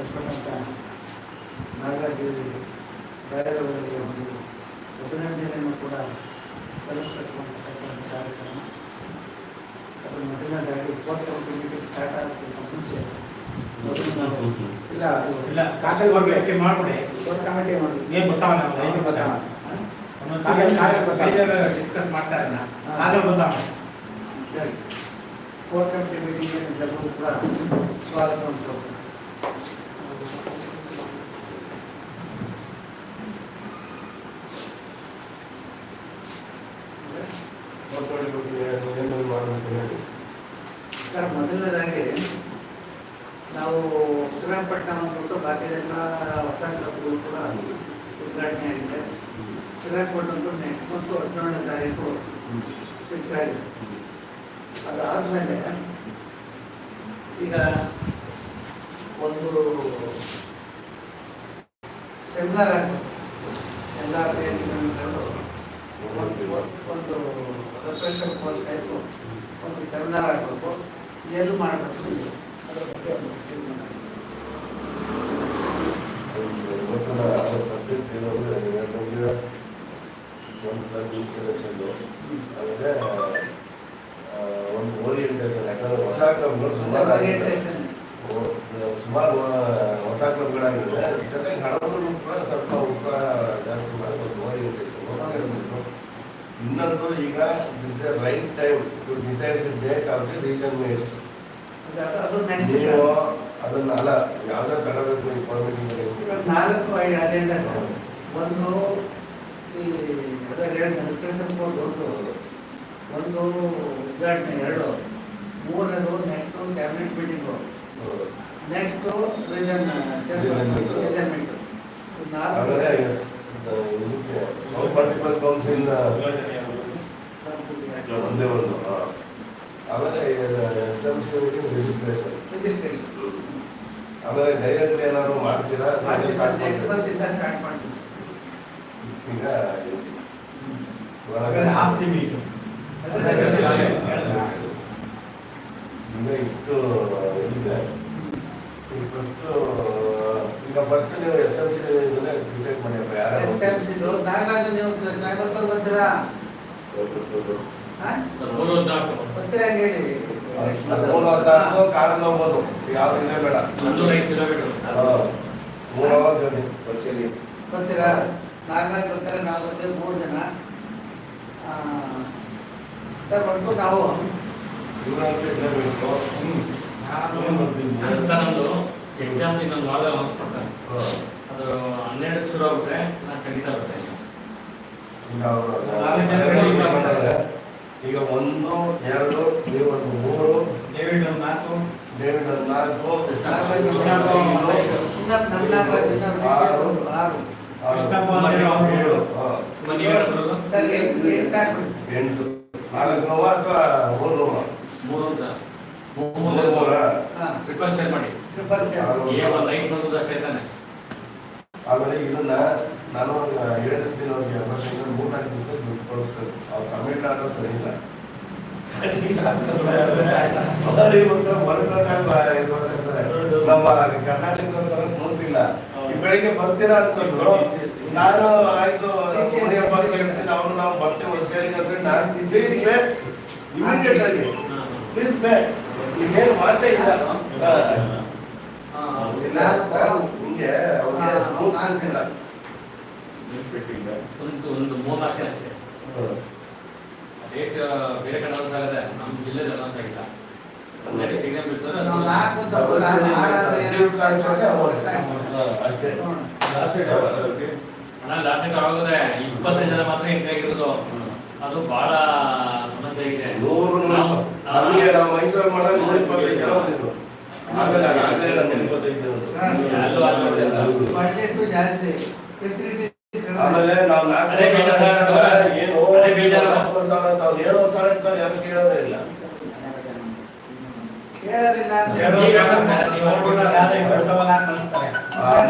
ನಡೆಸ್ಕೊಂಡಂಥ ನಾಗರಾಜ್ ಬೇರೆಯವರಿಗೆ ಒಂದು ಅಭಿನಂದನೆಯನ್ನು ಕೂಡ ಸಲ್ಲಿಸತಕ್ಕಂಥ ಕಾರ್ಯಕ್ರಮ ಅದು ಮೊದಲನೇದಾಗಿ ಕೋರ್ಟ್ ಮೀಟಿಂಗ್ ಸ್ಟಾರ್ಟ್ ಆಗೋದಕ್ಕಿಂತ ಮುಂಚೆ ಮೊದಲು ನಾವು ಇಲ್ಲ ಅದು ಇಲ್ಲ ಕಾಕಲ್ ವರ್ಗ ಯಾಕೆ ಮಾಡ್ಬಿಡಿ ಕೋರ್ಟ್ ಕಮಿಟಿ ಮಾಡಿ ಏನ್ ಗೊತ್ತಾವಲ್ಲ ಅವ್ರು, ಐದು ಗೊತ್ತಾವ ಡಿಸ್ಕಸ್ ಮಾಡ್ತಾ ಇರೋಣ ಕಾಗಲ್ ಗೊತ್ತಾವ ಸರಿ ಕೋರ್ ಕಮಿಟಿ ಮೀಟಿಂಗ್ಗೆ ಎಲ್ಲರೂ ಕೂಡ ಸ್ವಾಗತ ಕೊಡ್ತಾರೆ ಸರ್, ಮೊದಲನೇದಾಗಿ ನಾವು ಶ್ರೀರಂಗಪಟ್ಟಣ ಅಂದ್ಬಿಟ್ಟು ಬಾಕಿದೆಲ್ಲ ಹೊಸ ಕ್ಲಬ್ಗಳು ಕೂಡ ಉದ್ಘಾಟನೆ ಆಗಿದೆ. ಶ್ರೀರಂಗಪಟ್ಟಣದ್ದು ಮತ್ತು ಹದಿನೇಳನೇ ತಾರೀಕು ಫಿಕ್ಸ್ ಆಗಿದೆ. ಅದಾದಮೇಲೆ ಈಗ ಒಂದು ಸೆಮಿನಾರ್ ಆಗಬೇಕು. ಎಲ್ಲ ಪ್ರಿಯಗಳು ಒಂದು ಒಂದು ರಿಫ್ರೆಷರ್ ಕೋರ್ಸ್ ಟೈಪು ಒಂದು ಸೆಮಿನಾರ್ ಆಗಬೇಕು. ಎಲ್ಲಿ ಮಾಡಬೇಕು? ಅದ್ರ ಬಗ್ಗೆ ಒಂದು ತೀರ್ಮಾನ ಆಗಿದೆ. ಒಂದು ಓರಿಯೆಂಟೇಷನ್ ಯಾಕಂದ್ರೆ ಹೊಸ ಕ್ಲಬ್ಗಳು ಅದೇ ಸುಮಾರು ಆಗಿದೆ. orientation. ಓ- ಸುಮಾರು ಹೊಸ ಕ್ಲಬ್ಗಳಾಗಿದೆ ಜೊತೆಗೆ ಹಣವನ್ನು ಕೂಡ ಸ್ವಲ್ಪ ಉತ್ತರ ಜಾಸ್ತಿ ಮಾಡಿ ಒಂದು ಓರಿಯೆಂಟೇಷನ್ ಇನ್ನೊಂದು ಈಗ is a right time to decide the date of the region mates ನೀವು. ಅದನ್ನ ಅಲ್ಲ ಯಾವ್ದೇ ತರಬೇಕು ಈ ನಾಲ್ಕು ಐದು ಅಜೆಂಡಾ ಸರ್. ಒಂದು ಈ ಅದರಲ್ಲಿ ಹೇಳಿದ ರಿಪ್ರೆಷನ್ ಕೋರ್ಸ್ ಒಂದು ಒಂದು ಉದ್ಘಾಟನೆ ಎರಡು ಮೂರನೇದು next cabinet meeting next reason ಆಮೇಲೆ ನಾಲ್ಕು ಕೌನ್ಸಿಲ್ ಒಂದೇ ಒಂದು. ಆಮೇಲೆ S M C registration registration ಆಮೇಲೆ ಡೈರೆಕ್ಟ್ ಏನಾದ್ರು ಮಾಡ್ತೀರಾ? ಸ್ಟಾರ್ಟ್ ಮಾಡ್ತೀವಿ. ಈಗ ಹಾಗಾದ್ರೆ ಆಸ್ತಿ ಮೀಟು. ಈಗ ಇಷ್ಟು ಇದೆ. ಈಗ ಫಸ್ಟ್ ಈಗ ಫಸ್ಟ್ ನೀವು ಎಸ್ ಎಂ ಸಿ ಇದನ್ನೇ ಡಿಸೈಡ್ ಮಾಡಿ ಎಸ್ ಎಂ ಸಿ ನಾಗರಾಜ್ ನೀವು ಬರ್ತೀರಾ ಹತ್ತಾರು ಯಾವ್ದು ಇದೆ ಬೇಡ. ಮೂರು ಬರ್ತೀರಾ ನಾಲ್ಕು ಜನ ಸರ್ ಬಂದ್ಬಿಟ್ಟು ನಾವು ಸರ್ ಬರ್ತೀನಿ ಎಕ್ಸಾಮ್ ಇನ್ನೊಂದು ವಾರದಲ್ಲಿ ಅನಿಸ್ಕೊಡ್ತಾರೆ. ಅದು ಹನ್ನೆರಡಕ್ಕೆ ಶುರು ಆಗುತ್ತೆ ನಾನು ಖಂಡಿತ ಬರ್ತೇನೆ ಈಗ ಅವರು ನಾಲ್ಕು ಜನ ಬಂದರೆ ಈಗ ಒಂದು ಎರಡು ನೀವು ಒಂದು ಮೂರು ಡೇವಿಡ್ ಒಂದು ನಾಲ್ಕು ಡೇವಿಡ್ ಒಂದು ನಾಲ್ಕು ನಾಗರಾಜ್ ಕೃಷ್ಣಪ್ಪ ಒಂದು ಐದು. ಇನ್ನ ನಮ್ಮ ನಾಗರಾಜ್ ಇನ್ನ ಸೇರಿ ಒಂದು ಆರು ಆರು, ಕೃಷ್ಣಪ್ಪ ಒಂದು ಏಳು, ಅವ್ನು ಏಳು. ಹಾ. ಮನೆ ಬರೋದು ಸರ್ ಎಂಟು ನಾಲ್ಕು ನೋವ ಅಥವಾ ಮೂರು ನೋವ? ಮೂರು ಸರ್. ಮೂರು ಮೂರ? ಹಾಂ. ರಿಕ್ವೆಸ್ಟ್ ಶೇರ್ ಮಾಡಿ. ಟ್ರಿಪಲ್ ಒಂದು ಬಂದದ್ದು ಅಷ್ಟೇ ತಾನೆ. ಆಮೇಲೆ ಇದನ್ನ ನಾನು ಅವ್ರಿಗೆ ವರ್ಷದಿಂದ ಮೂರ್ನಾಲ್ಕು ದಿವಸ ದುಡ್ಡು ಕಳಿಸ್ತಾರೆ ಅವ್ರು ತಮಿಳ್ನಾಡು ಸರಿ ಇಲ್ಲ ಅವ್ರಿಗೆ ಒಂಥರ ಹೊರಗಡೆ ಇದು ಮಾತಾಡ್ತಾರೆ. ನಮ್ಮ ಕರ್ನಾಟಕದವ್ರ ಸ್ಮೂತಿಲ್ಲ ಈ ಬೆಳಿಗ್ಗೆ ಬರ್ತೀರಾ ಅಂತಂದ್ರು ನಾನು ಆಯ್ತು ಅವ್ರು ನಾವು ಬರ್ತೀವಿ ಇಮಿಡಿಯೇಟ್ ಆಗಿ ಪ್ಲೀಸ್ ಪೇ ಇನ್ನೇನು ಮಾಡ್ತಾ ಇಲ್ಲ. ಹಿಂಗೆ ಅವ್ರಿಗೆ ಒಂದು ಒಂದು ಮೂರು ಅಷ್ಟೇ ಡೇಟ್ ಬೇರೆ ಕಡೆ ಅನೌನ್ಸ್ ಆಗಿದೆ ನಮ್ಮ ಜಿಲ್ಲೆಯಲ್ಲಿ ಅನೌನ್ಸ್ ಆಗಿಲ್ಲ. ಅಣ್ಣ ಲಾಸ್ಟ್ ಟೈಮ್ ಆಗೋದ್ರೆ ಇಪ್ಪತ್ತೈದು ಜನ ಮಾತ್ರ ಎಂಟ್ರಿ ಆಗಿರೋದು. ಅದು ಬಹಳ ಸಮಸ್ಯೆ ಆಗಿದೆ ಮೈಸೂರು ಮಾಡೋ ನೂರ ಇಪ್ಪತ್ತೈದು ಜನ ಬಂದಿದ್ರು ಆಮೇಲೆ ಇಪ್ಪತ್ತೈದು. ಬಡ್ಜೆಟ್ ಜಾಸ್ತಿ. ಫೆಸಿಲಿಟಿ ಆಮೇಲೆ ನಾವು. ಏನು. ಅವ್ರು ಹೇಳೋ ಇರ್ತಾರೆ ಯಾರು ಕೇಳೋದೇ ಇಲ್ಲ.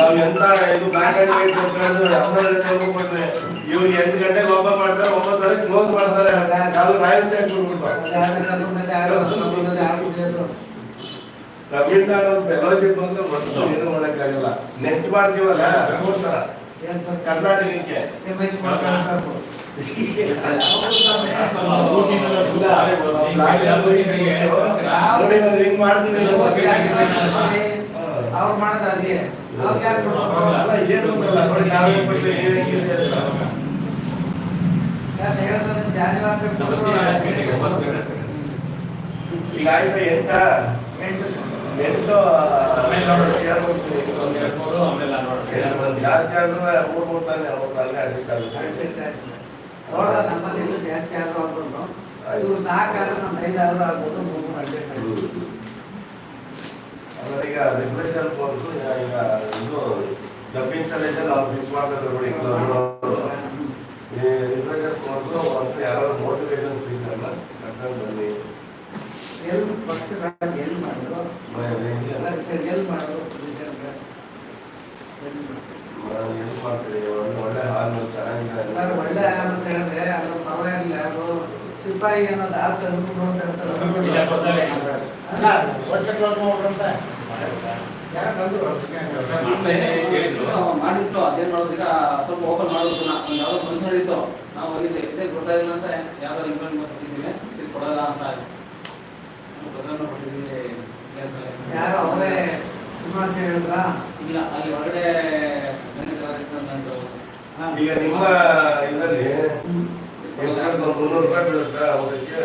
ನೀವು ಎಂತ ಇದು ಬ್ಯಾಂಕ್ ಅಂಡ್ ವೇಟ್ ಕೊಟ್ರೆ ಇವ್ರು ಎಂಟು ಗಂಟೆಗೆ ಓಪನ್ ಮಾಡ್ತಾರೆ ಒಂಬತ್ತುವರೆಗೆ ಕ್ಲೋಸ್ ಮಾಡ್ತಾರೆ. ಯಾವ್ದು ರಾಯಲ್ಟಿ ಹಾಕ್ಬಿಡ್ಬಿಟ್ಟು ತಮಿಳ್ನಾಡು ಫೆಲೋಶಿಪ್ ಅಂದ್ರೆ ಒಂದು ಏನು ಮಾಡಕ್ಕಾಗಲ್ಲ. ನೆಕ್ಸ್ಟ್ ಮಾಡ್ತೀವಲ್ಲ? ಕರ್ನಾಟಕಕ್ಕೆ ನೀವು ಮೆಚ್ಕೊಂಡು ಕಳ್ಸ್ಬೇಕು. ನೋಡಿ ನಾನು ಹಿಂಗ್ ಮಾಡ್ತೀನಿ ನೀವು ಹೋಗಿ ಯಾಕೆ ಅಂತ ಮಾಡ್ತೀರಿ? ಅವ್ರು ಮಾಡೋದು ಅದೇ ಅವ್ರಿಗೆ ಯಾಕೆ ಕೊಡ್ಬೇಕು? ಅಲ್ಲ ಏನು ಗೊತ್ತಲ್ಲ ನೋಡಿ ನಾವೇ ಕೊಟ್ವಿ ಏನ್ ಹೆಂಗಿದೆ ಅಂತ. ಯಾರು ಹೇಳಿದ್ರೆ ಜಾರಿ ಹಾಕ್ಬೇಕು. ಈಗ ಆಯ್ತಾ ಎಂತ ಎಂಟು ಎಂಟು ಆಮೇಲೆ ನೋಡು. ಹೇಳ್ಬೇಕು. ಜಾಸ್ತಿ ಆದ್ರೆ ಮೂರ್ ಮೂರ್ ತಾನೆ ಅವ್ರು ಅಲ್ಲೇ ಅಡ್ಮಿಟ್ ಆಗುತ್ತೆ. ನೋಡ ನಮ್ಮಲ್ಲಿ ಇನ್ನೂ ಜಾಸ್ತಿ ಆದ್ರೂ ಆಗ್ಬೋದು ಇವ್ರು ನಾಲ್ಕಾದ್ರೂ ನಮ್ದು ಐದಾದ್ರೂ ಆಗ್ಬೋದು ಮೂರು ಮೂರು ಅಡ್ಮಿಟ್ ಆಯ್ತು ಆಮೇಲೆ ಈಗ ರಿಪ್ರೆಷನ್ ಕೋರ್ಸು ಈಗ ಇದು ಡಬ್ ಇನ್ಸ್ಟಾಲೇಷನ್ ನಾವು ಫಿಕ್ಸ್ ಮಾಡ್ತಾರೆ ನೋಡಿ ಈ ರಿಫ್ರೆಷರ್ ಕೋರ್ಸ್ ಒಂದು ಯಾರೋ ಮೋಟಿವೇಶನ್ ಫೀಸ್ ಅಲ್ಲ ಕರ್ಕೊಂಡು ಬನ್ನಿ ಎಲ್ಲಿ ಫಸ್ಟ್ ಸರ್ ಎಲ್ಲಿ ಮಾಡಿದ್ರು ಅದಕ್ಕೆ ಸರ್ ಎಲ್ಲಿ ಮಾಡೋದು ಪೊಲೀಸ್ ಹೇಳಿದ್ರೆ ಎಲ್ಲಿ ಮಾಡೋದು? ನಾನು ಎಲ್ಲಿ ಮಾಡ್ತೀನಿ ಒಳ್ಳೆ ಒಳ್ಳೆ ಹಾಲ್ ಚೆನ್ನಾಗಿದೆ ಸರ್ ಒಳ್ಳೆ ಯಾರು ಅಂತ ಹೇಳಿದ್ರೆ ಅದು ಪರವಾಗಿಲ್ಲ ಅದು ಸಿಪಾಯಿ ಅನ್ನೋದು ಆರು ತಂದ್ಬಿಟ್ರು ಅಂತ ಇಲ್ಲ, ಗೊತ್ತಲ್ಲ. ಹೇಳ್ತಾರೆ ಅಲ್ಲ, ಹೊಟ್ಟೆ ಅನ್ನೋದು ಮಾಡ್ಬಿಡ್ರಂತೆ. ಯಾರೋ ಬಂದ್ರು. ಮಾಡಿದ್ರು ಅದೇನ್ ಮಾಡೋದಿಲ್ಲ ಈಗ ಸ್ವಲ್ಪ ಓಪನ್ ಮಾಡೋದು ಒಂದು ಯಾವ್ದೋ ಫಂಕ್ಷನ್ ನಡೀತು ನಾವು ಹೋಗಿದ್ದೆ ಇದೇ ಗೊತ್ತಾಗಿಲ್ಲ ಅಂತ ಯಾವ್ದೋ ಇಂಪ್ಲಿಮೆಂಟ್ ಮಾಡ್ತಿದ್ದೀವಿ. ಇದು ಕೊಡಲ್ಲ ಅಂತ ಕೊಟ್ಟಿದ್ದೀವಿ ಯಾರು ಅವರೇ ಸಿಂಹಾಸ ಹೇಳಿದ್ರ? ಇಲ್ಲ ಅಲ್ಲಿ ಹೊರಗಡೆ ಈಗ ನಿಮ್ಮ ಇದರಲ್ಲಿ ಮುನ್ನೂರು ರೂಪಾಯಿ ಬೀಳುತ್ತಾ ಅವರಿಗೆ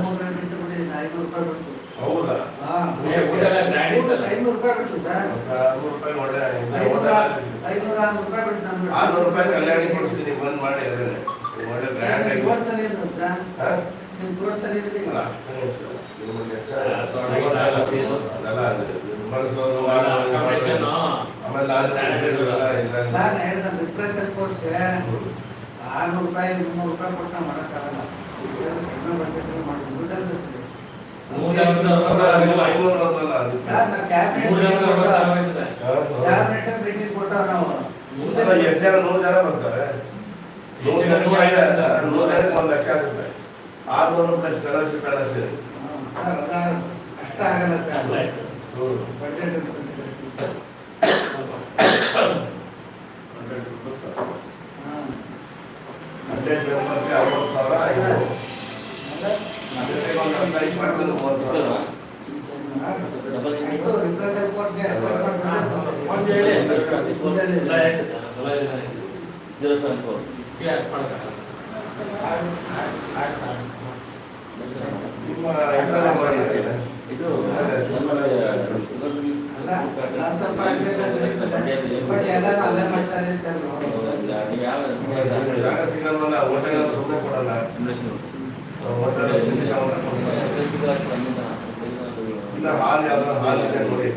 ಮೂರು ಬಿಟ್ಟು ಬಿಟ್ಟಿದ್ದೀನಿ ಐನೂರು ರೂಪಾಯಿ ಬಿಟ್ಟು ಹೌದಾ ಹಾ. ಏ, ಊಟ ಎಲ್ಲ grand ಊಟ ಐನೂರು ರೂಪಾಯಿ ಬಿಟ್ಟು ಸರ್ ಮತ್ತೆ ಆರ್ನೂರು ರೂಪಾಯಿ ಒಳ್ಳೆ ಇದೆ. ಐನೂರ ಐನೂರ ಆರ್ನೂರು ರೂಪಾಯಿ ಬಿಟ್ಟು ನಾನು ಆರ್ನೂರು ರೂಪಾಯಿ ಕಲ್ಯಾಣಿ ಕೊಡ್ತೀನಿ ಬಂದ್ ಮಾಡಿ ಅದನ್ನೇ ಒಳ್ಳೆ ಬ್ರ್ಯಾಂಡ್ ಆಗಿ ಕೊಡ್ತಾನೆ ಇದ್ರು ಸರ್ ಹಾ? ನೀವು ಕೊಡ್ತಾನೆ ಇದ್ರಿ ಅಲ್ಲ, ನಿಮಗೆ ಅದೆಲ್ಲ ಅದು ಬಳಸೋರು Accommodation, ಆಮೇಲೆ ನಾನು ಹೇಳಿದ್ರಲ್ಲ, ಇಲ್ಲ. ನಾನು ಹೇಳಿದ ರಿಪ್ರೆಷನ್ ಕೋರ್ಸ್ಗೆ ಆರ್ನೂರು ರೂಪಾಯಿ ಮುನ್ನೂರು ರೂಪಾಯಿ ಕೊಟ್ಟು ನಾವು ಮಾಡೋಕ್ಕಾಗಲ್ಲ. ಕಡಿಮೆ ಬಡ್ಜೆಟ್ ಮಾಡಿ ದುಡ್ಡು. ಕ್ಯಾಬಿನೆಟ್ ನಾವು ಎಷ್ಟು ಜನ ನೂರು ಜನ ಬರ್ತಾರೆ? ನೂರು ಜನಕ್ಕೆ ನೂರ ಐವತ್ತು ನೂರು ಜನಕ್ಕೆ ಒಂದು ಲಕ್ಷ ಆಗುತ್ತೆ. ಆರ್ನೂರು ಪ್ಲಸ್ ಫೆಲೋಶಿಪ್ ಎಲ್ಲ ಸೇರಿ. ಸರ್ ಅದ ಅಷ್ಟ ಆಗಲ್ಲ ಸರ್. ಬಜೆಟ್. ಅಂತ ಹಾಂ ಹಂಡ್ರೆಡ್ ಮೆಂಬರ್ಸ್ಗೆ ಅರವತ್ತು ಸಾವಿರ ಆಯ್ತು ಅದಕ್ಕೆ ಒಂದು ಹದಿನೈದು ಪಟ್ಟು ಮೂವತ್ತು ಸಾವಿರ ರಿಪ್ರೆಷನ್ ಕೋರ್ಸ್ಗೆ ಒಂದು ಹೇಳಿ. ಎಲ್ಲ ಆಯ್ತು. ಎಲ್ಲ ಆಯ್ತು. ಜೀರೋ ಸೆವೆನ್ ಫೋರ್ ಫೀ ಅಷ್ಟು ಮಾಡಕ್ಕಾಗಲ್ಲ. ನಿಮ್ಮ ಇದನ್ನೇ ಮಾಡಿದ್ದಾರೆ. ಇದು ಅಲ್ಲ ನಾನು ಸ್ವಲ್ಪ ಬಟ್ ಎಲ್ಲರೂ ಅಲ್ಲೇ ಮಾಡ್ತಾರೆ ಅಂತಲ್ಲ ಜಾಗ ಸಿಗಲ್ವಲ್ಲ seven four. Yes, ಹೋಟೆಲ್ ಇಲ್ಲ. ಹಾಲ್ ಯಾವ್ದಾರ ಹಾಲ್ ಇದೆ ನೋಡಿ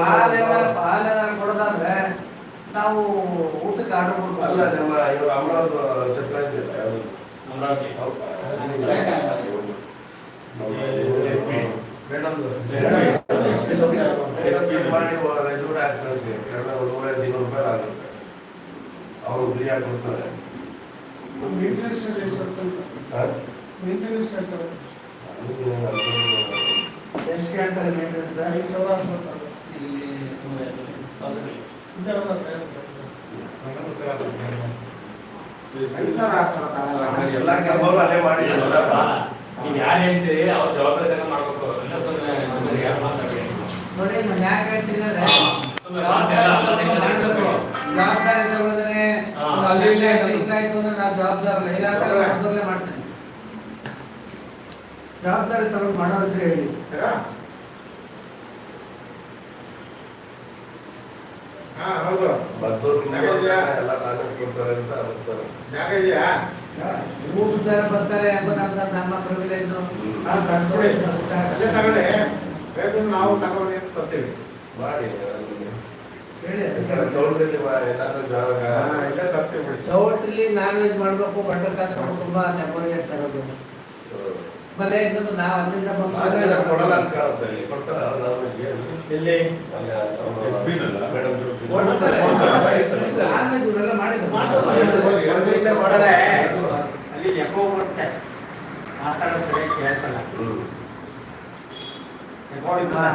ಹಾಲು ಹಾಲು ಕೊಡೋದಾದ್ರೆ ನಾವು ಊಟಕ್ಕೆ ಆರ್ಡರ್ ಅಲ್ಲ ಕೊಡ್ಬೋದು ನಮ್ಮ ಇವ್ರು? ಅಮರಾವತಿ? ಮೇಡಮ್ದು. ಎಸ್ಪಿ ಮಾಡಿ ಐದು ಕೂಡ ಹಾಕಿ ಕಳಿಸಿ ಎರಡು ನೂರೈದು ಇನ್ನೂರು ರೂಪಾಯಿ ಆಗುತ್ತೆ ಅವ್ರು ಫ್ರೀ ಆಗಿ ಕೊಡ್ತಾರೆ ಮೇಂಟೆನೆನ್ಸ್? ಮೇಂಟೆನೆನ್ಸ್ ಎಷ್ಟು ಕೇಳ್ತಾರೆ ಮೇಂಟೆನೆನ್ಸ್ ಐದು ಸಾವಿರ. ಇಲ್ಲಿ ಹೇಳ್ತೀರಿ ಜವಾಬ್ದಾರಿ ಮಾಡ್ಬೇಕು ಯಾರು ನೋಡಿ ನಾನು ಯಾಕೆ ಹೇಳ್ತೀನಿ ಜವಾಬ್ದಾರಿ ತಗೊಳ್ತಾರೆ ಅಲ್ಲಿ ಇಲ್ಲಿ ಮಾಡ್ತೀನಿ ಜವಾಬ್ದಾರಿ ತಗೊಂಡು ಮಾಡೋದಿದ್ರೆ ಹೇಳಿ ಹಾ ಹೌದು ಬರ್ತವ್ರು ಜಾಗ ಇದೆಯಾ? ಎಲ್ಲ ನಾನೇ ಕೊಡ್ತಾರೆ ಅಂತ ಅಂತಾರೆ. ಜಾಗ ಇದೆಯಾ? ಊಟದಾರ ಬರ್ತಾರೆ ಅಂತ ನಮ್ದು ನಮ್ಮ ಪ್ರಿವಿಲೇಜ್ ನಾವು ಅಲ್ಲೇ ತಗೊಳ್ಳಿ. ಬೇಕು ತಗೊಂಡು ಏನು ತರ್ತೀವಿ. ಮಾಡಿ ಚೌಟ್ಲಿ ನಾನ್ ವೆಜ್ ಮಾಡ್ಬೇಕು ಬಟರ್ ಕಾಸ್ ಮಾಡೋದು ತುಂಬಾ ನೆಮೋರಿಯಸ್ ಆಗೋದು ಆಮೇಲೆ ಇನ್ನೊಂದು ನಾವು ಅಲ್ಲಿಂದ ಕೊಡಲ್ಲ ಅಂತ. ಎಲ್ಲಿ? ಜೊತೆ. ಕೊಡ್ತಾರೆ. ನಾನ್ ವೆಜ್ ಇವರೆಲ್ಲ ಮಾಡಿದ್ರು. ಮಾಡಿದ್ರೆ ಅಲ್ಲಿ ಎಕೋ ಬರುತ್ತೆ ಮಾತಾಡೋ ಸರಿಯಾಗಿ ಕೇಳಿಸಲ್ಲ. ರೆಕಾರ್ಡ್ ಇದ್ದಲ್ಲ